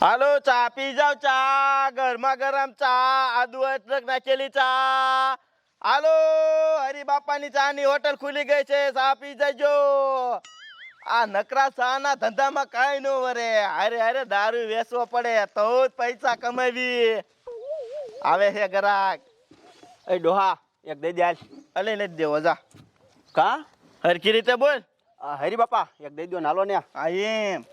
હાલો ચા પી જાવ ચા. ગરમા ગરમ ચા. આદુ અદરક નાખેલી ચા. હાલો હરી બાપાની ચા ની હોટલ ખુલી ગઈ છે. ચા પી જજો. આ નકરા ચા ના ધંધામાં કાંઈ ન વરે. હારે હારે દારૂ વેચવો પડે. તો જ પૈસા કમાવી. આવે છે ગ્રાહક. એ ડોહા એક દઈ દે હાલ અલે નથી દેવો જા. કા? હરકી રીતે બોલ. આ હરી બાપા એક દઈ દો નાલો ને આ. એમ.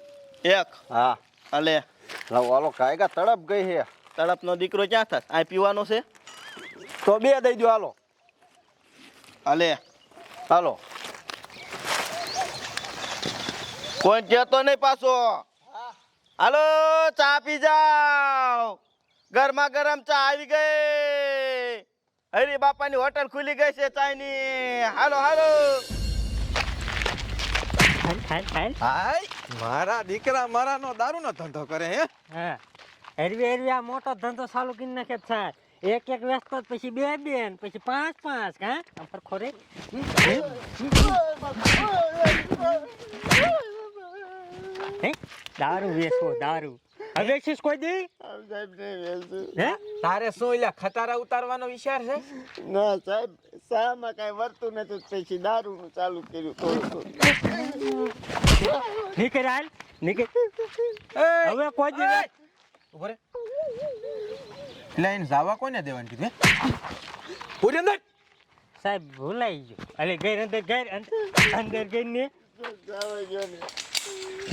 એક. હા. અલે. હાલો કાયગા તડપ ગઈ હે. તડપનો દીકરો ક્યાં થાત આ પીવાનો છે? તો બે દઈ દો હાલો. અલે. હાલો. કોઈ કહેતો નહીં પાછો. હાલો ચા પી જાઓ. ગરમા ગરમ ચા આવી ગઈ. હરી બાપાની હોટલ ખુલી ગઈ છે ચાઈની હાલો હાલો. હાલ હાલ હાલ હાય મારા દીકરા મારાનો દારૂનો ધંધો કરે હે. હા. હરવી હરવી આ મોટો ધંધો ચાલુ કરી નાખે સાહેબ એક એક વેચતો પછી બે બે પછી પાંચ પાંચ હા? પર ખોરે હે? દારૂ વેચવો દારૂ. હવે વેચીશ કોઈ દી? હે? તારે શું એટલે ખતારા ઉતારવાનો વિચાર છે? ના સાહેબ શામાં કાંઈ વર્તું નથી પછી દારૂનું ચાલુ કર્યું થોડું. નીકળ હાલ નીકળ. હવે કોઈ દી ઊભો રે. એટલે જાવા કોને દેવાની કીધું પૂરી અંદર. સાહેબ ભૂલાઈ ગયો. અરે ગઈ અંદર ગઈ અંદર ગઈ ને. જાવા દ્યો ને.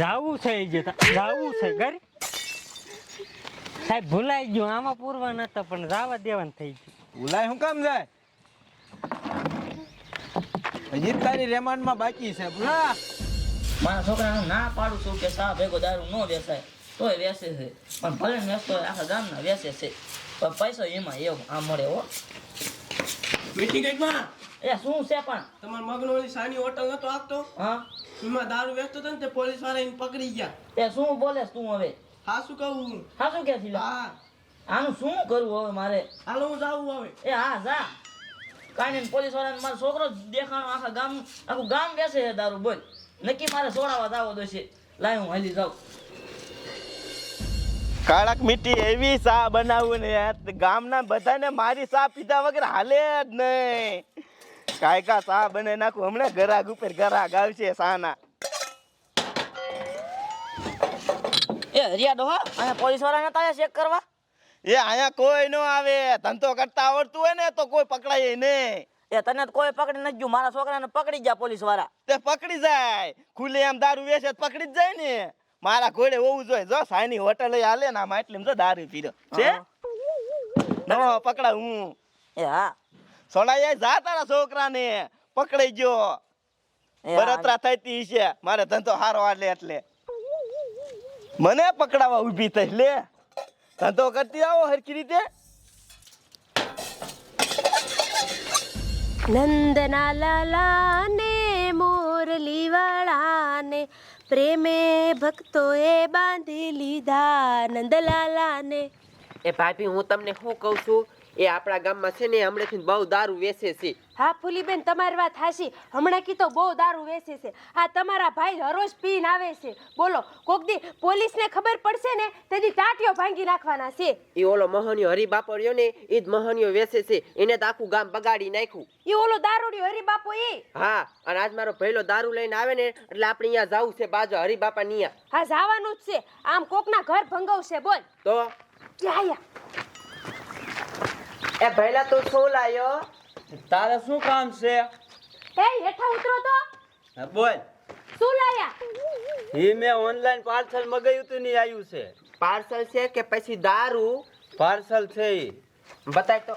જાવું છે જતા જે જાવું છે ઘર. સાહેબ ભૂલાઈ ગયું. આમાં પૂરવા નતા પણ રાવા દેવાનું થઈ ગયું. ભૂલાય હું કામ જાય? હજી તારી રેમાન્ડમાં બાકી છે. ભૂલા. મારા છોકરા ના પાડું છું કે સા ભેગો દારૂ ન તો તોય વેસે છે. પણ ભલે વેસતો આખા ગામના વેસે છે. પણ પૈસો એમાં એવો આ મળે હો. મીઠી કંઈકમાં? એ શું છે પણ? તમારા મગનો ઓલી સાની હોટલ નતો આપતો હા. એમાં દારૂ વેચતો હતો ને તે પોલીસવાળા એને પકડી ગયા. એ શું બોલે તું હવે? હા શું કહું? હા શું કે છે? હા. આનું શું કરવું હવે મારે? હાલો હું જાઉં હવે. એ હા જા. કાંઈ નહીં પોલીસ વાળાને મારો છોકરો દેખાણો આખા ગામ આખું ગામ બેસે છે તારું? બોલ. નક્કી મારે સોડાવા દાવો દોશે લાય હું હાલી જાઉં. કાળક મીઠી એવી ચા બનાવું ને યાર, ગામના બધાને મારી ચા પીધા વગર હાલે જ નહીં. કાયકા ચા બને નાખું? હમણાં ગરાગ ઉપર ગરાગ આવશે સાના. એ હરિયા ડોહા અહીંયા પોલીસવાળા નતા આવ્યા ચેક કરવા? એ અહીંયા કોઈ ન આવે. ધંધો કરતા આવડતું હોય ને તો કોઈ પકડાય નહીં. એ તને કોઈ પકડી નથી ગયું. મારા છોકરાને પકડી ગયા પોલીસવાળા. તે પકડી જાય. ખુલ્લે એમ દારૂ વેચે પકડી જ જાય ને. મારા ઘોડે હોવું જોઈએ. જો સાની હોટલ હાલે ને આમાં એટલે જો દારૂ પીરો છે? નો પકડા હું. એ હા. સોનાઈ જા તારા છોકરાને. પકડાઈ ગયો. એ થઈ છે મારે ધંધો હારો આટલે એટલે. મને પકડાવા ઊભી થઈ લે. ધંધો કરતી આવો હરખી રીતે. નંદના લાલાને મોરલી વાળાને પ્રેમે ભક્તોએ બાંધી લીધા નંદલાલાને. એ ભાભી હું તમને શું કહું છું? એ આપણા ગામમાં છે ને હમણાંથી બહુ દારૂ વેચે છે. હા ફૂલીબેન તમારી વાત હાશી હમણાં કી તો બહુ દારૂ વેચે છે. આ તમારા ભાઈ હરોજ પીન આવે છે. બોલો કોક દી પોલીસને ખબર પડશે ને તેથી ટાટીઓ ભાંગી નાખવાના છે. એ ઓલો મહનિયો હરિબાપડ્યો ને એ જ મહનિયો વેચે છે. એને તો આખું ગામ બગાડી નાખ્યું. એ ઓલો દારૂડિયો હરી બાપો એ. હા અને આજ મારો પહેલો દારૂ લઈને આવે ને એટલે આપણે અહીંયા જવું છે બાજુ હરિબાપા નિયા. હા જવાનું જ છે. આમ કોકના ઘર ભંગાવશે બોલ. તો? ક્યાં એ ભૈલા તો શું લાયો? તારે શું કામ છે? એ હેઠા ઉતરો તો. બોલ. શું લાયા? એ મેં ઓનલાઈન પાર્સલ મગાવ્યું તું નહીં આવ્યું છે. પાર્સલ છે કે પછી દારૂ? પાર્સલ છે ઈ. બતાય તો.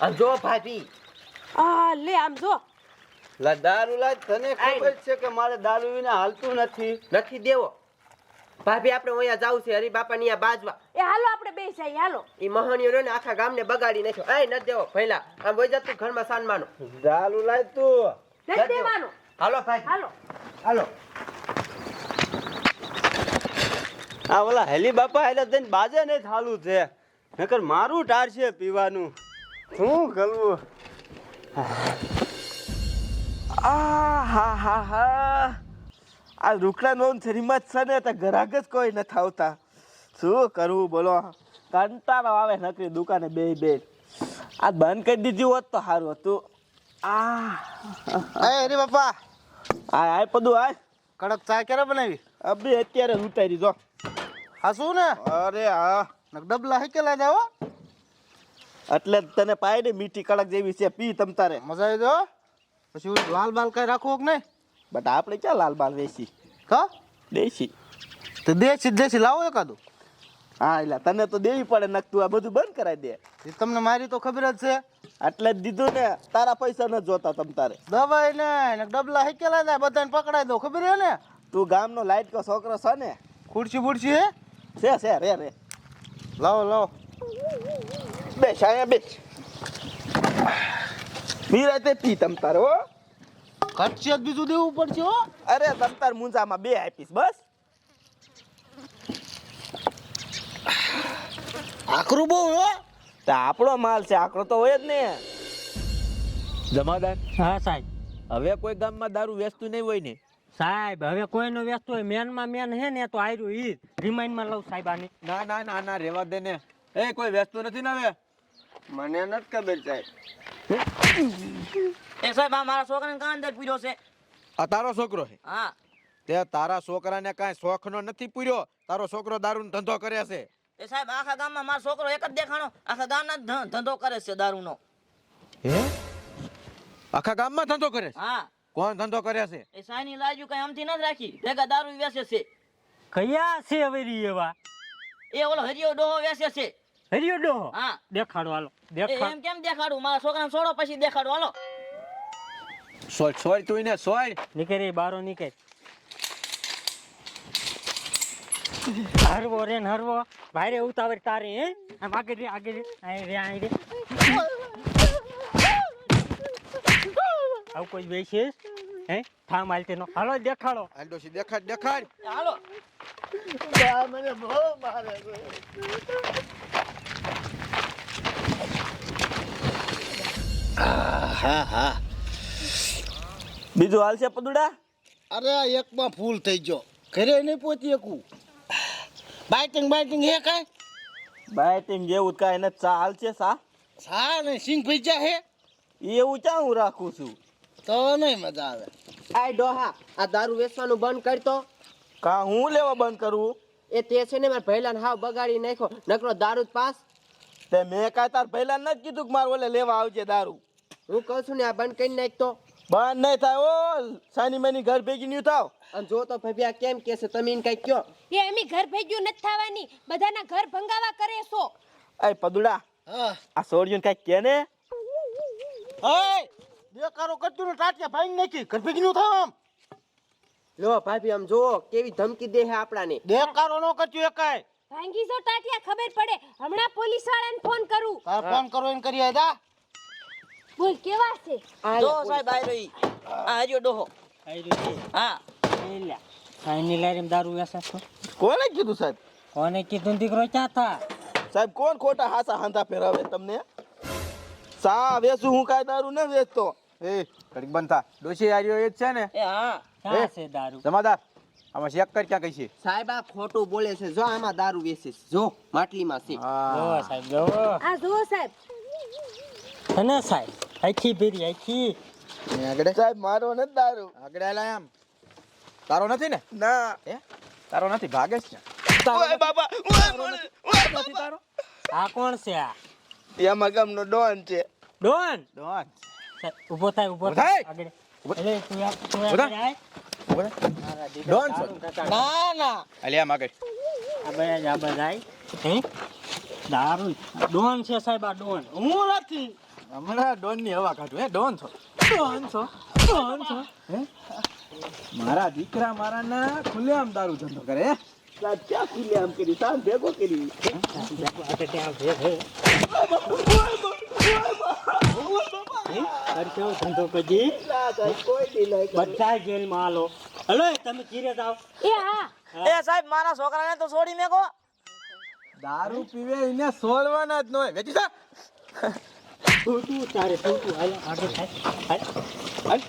આ જો ભાભી. આ લે આમ જો. લા દારૂ લાજ તને ખબર છે કે મારે દારૂ વિના હાલતું નથી? નથી દેવો. ભાભી આપણે અહીંયા જવું છે હરિબાપા ની બાજવા. એ હાલો આપણે બે જાય હાલો. એ મહનિયો રહ્યો ને આખા ગામને બગાડી નાખ્યો. એ ન દેવો પહેલા આમ વઈ જા તું ઘરમાં સાનમાનો દારૂ લાય તું. દેવાનું. હાલો ભાઈ. હાલો. હાલો. આ ઓલા હેલી બાપા એટલે તને બાજે ને થાલું છે. નકર મારું ટાર છે પીવાનું. શું કરવું? આ હા હા હા. આ નોન શરીરમાં જ છે ને તો ઘરાક જ કોઈ નથી આવતા શું કરવું બોલો કંટાળો આવે નકરી દુકાને બે બે આ બંધ કરી દીધી હોત તો સારું હતું. આ. અરે બાપા. આ આય પદું આય. કડક ચા ક્યારે બનાવી? અબે અત્યારે જ ઉતારી જો. હા શું ને? અરે હા. ડબલા હેકેલા જાવ એટલે તને પાય ને મીઠી કડક જેવી છે પી તમ તારે. મજા આવી દો પછી લાલ બાલ કઈ રાખવો કે નહીં? બટ આપણે ક્યાં લાલ બાલ વેચી? તો દેશી. તો દેશી દેશી લાવો એકાદું. હા એટલે તને તો દેવી પડે નક તું આ બધું બંધ કરાવી દે. એ તમને મારી તો ખબર જ છે. એટલે જ દીધું ને તારા પૈસા ન જોતા તમ તારે. દવાઈ ને એને ડબલા હેકેલા જાય બધાને પકડાઈ દો ખબર હે ને? તું ગામનો લાઈટ કો છોકરો છે ને? ખુરશી બુરશી હે? છે છે રે રે. લાવો લાવો. બેસ અહીંયા બેસ. બીરાતે પી તમ તારે હો બીજું દેવું પડશે હો. અરે દસ્તાર તાર મુંજામાં બે આપીશ બસ. આકરું બહુ હો. તો આપણો માલ છે આકરો તો હોય જ ને. જમાદાર. હા સાહેબ. હવે કોઈ ગામમાં દારૂ વેચતું નહીં હોય ને. સાહેબ હવે કોઈનો વ્યસ્ત હોય મેનમાં મેન હે ને તો આયરું ઈ. રિમાઇન્ડમાં લઉં સાહેબ આની. ના ના ના ના રેવા દે ને. એ કોઈ વેચતું નથી ને હવે? મને નથી ખબર સાહેબ. એ સાહેબ આ મારા છોકરાને કાં અંદર પૂર્યો છે? આ તારો છોકરો છે? હા. તે તારા છોકરાને કાંઈ શોખનો નથી પૂર્યો? તારો છોકરો દારૂનો ધંધો કરે છે? એ સાહેબ આખા ગામમાં મારો છોકરો એક જ દેખાણો. આખા ગામના જ ધંધો કરે છે દારૂનો. હે? આખા ગામમાં ધંધો કરે છે? હા. કોણ ધંધો કરે છે? એ સાયની લાજુ કઈ આમથી નથી રાખી. ભેગા દારૂ વેચે છે. કયા છે હવે એવા? એ ઓલો હરિયો ડોહો વેચે છે. હરિયો હા. દેખાડો હાલો દેખાડ એમ કેમ દેખાડું? મારા છોકરાને છોડો પછી દેખાડો. હાલો. સોળ છોડ તું સોળ નીકળી બારો નીકળ. હરવો રે ને હરવો. ભાઈરે ઉતાવળ તારે હે? આમ આગળ રે આગળ રે રે આય રે. આવું કોઈ બેસીસ હે? થામ હાલતે નો. હાલો દેખાડો. હાલ ડોશી દેખાડ દેખાડ. હાલો. મને બહુ મારે હા હા બીજું હાલ છે પદુડા? અરે એકમાં ફૂલ થઈ ગયો. ઘરે નહીં પહોંચી શકું. બાઇટિંગ બાઇટિંગ હે કાંઈ? બાઇટિંગ જેવું કાંઈ નથી. ચા હાલ છે સા? સા ને સિંગ ભીજા હે? એવું ક્યાં હું રાખું છું? તો નહીં મજા આવે. આય ડોહા આ દારૂ વેચવાનું બંધ કરતો કા હું લેવા બંધ કરું? એ તે છે ને મારા ભૈલાને હાવ બગાડી નાખ્યો. નકરો દારૂ જ પાસ. તે મેં કાંઈ તાર પહેલા ન જ કીધું કે મારે ઓલે લેવા આવજે દારૂ. હું કહું છું ને આ બંધ કરી નાખતો બંધ નહીં થાય ઓ સાની મની ઘર ભેગી નહીં થાવ. અને જો તો ભવ્યા કેમ કે છે તમે એને કઈ કયો. એ એમી ઘર ભેગ્યું નથી થવાની. બધાના ઘર ભંગાવા કરે છો. એ પદુડા હા. આ સોડિયું કઈ કે ને? એ બેકારો કરતું ને ટાટિયા ભાઈ નાખી ઘર ભેગી નું થાવ આમ. લો ભાભી આમ જો કેવી ધમકી દે હે આપણાને. બેકારો નો કરતું એકાય ભાંગી જો ટાટિયા ખબર પડે. હમણાં પોલીસ વાળાને ફોન કરું. તાર ફોન કરો એમ કરી આયદા. બોલ કેવા છે? જો સાહેબ આઈ રહી આ જો ડોહો. આયરું હા. એલા સાઈની લારીમ દારૂ વેસા છો કોને કીધું સાહેબ? કોને કીધું? દીકરો ક્યાં થા? સાહેબ કોણ ખોટા હાસા હાંધા ફેરવે તમને? સા વેચું હું કાય દારૂ ન વેચતો. એ કડક બંધ થા. ડોશી આર્યો એ જ છે ને? એ હા. ક્યાં છે દારૂ? જમાદાર આમાં ચેક કર ક્યાં કઈ છે? સાહેબ આ ખોટું બોલે છે. જો આમાં દારૂ વેચે છે. જો માટલીમાં છે. જો સાહેબ જો. આ જો સાહેબ. હને સાહેબ આખી ભીરી આખી. આગળ. સાહેબ મારો નથી દારૂ. આગળ આલા આમ. તારો નથી ને? ના. એ તારો નથી ભાગે છે ઓય બાબા ઓય મને ઓય તારો? આ કોણ છે આ? એમાં ગામનો ડોન છે. ડોન? ડોન સાહેબ, ઊભો થાય ઊભો થાય. આગળ. ઊભો. એટલે તું આ- તું ઊભો આગળ થાય. ટકાવે. ના ના અલે આમ આગળ. આ બધા આ હે? દારૂ ડોન છે સાહેબ આ ડોન. હું નથી. હમણાં ડોનની હવા કાઢું હે? ડોન છો? ડોન છો. ડોન છો. હે? મારા દીકરા મારા ના ખુલ્લે આમ દારૂ ધંધો કરે હે? ક્યાં ખુલ્લે આમ કરી. સાહેબ ભેગો કરી ધંધો કરજી સાહેબ કોઈ દી નહીં કરે. બધા જેલમાં હાલો. હલો તમે ધીરે જાઓ. એ હા. એ સાહેબ મારા છોકરાને તો છોડી મેકો. દારૂ પીવે એને જ નો વેચી તું તું તારે તું તું હાલ આગળ થાય. હાલ. હાલ.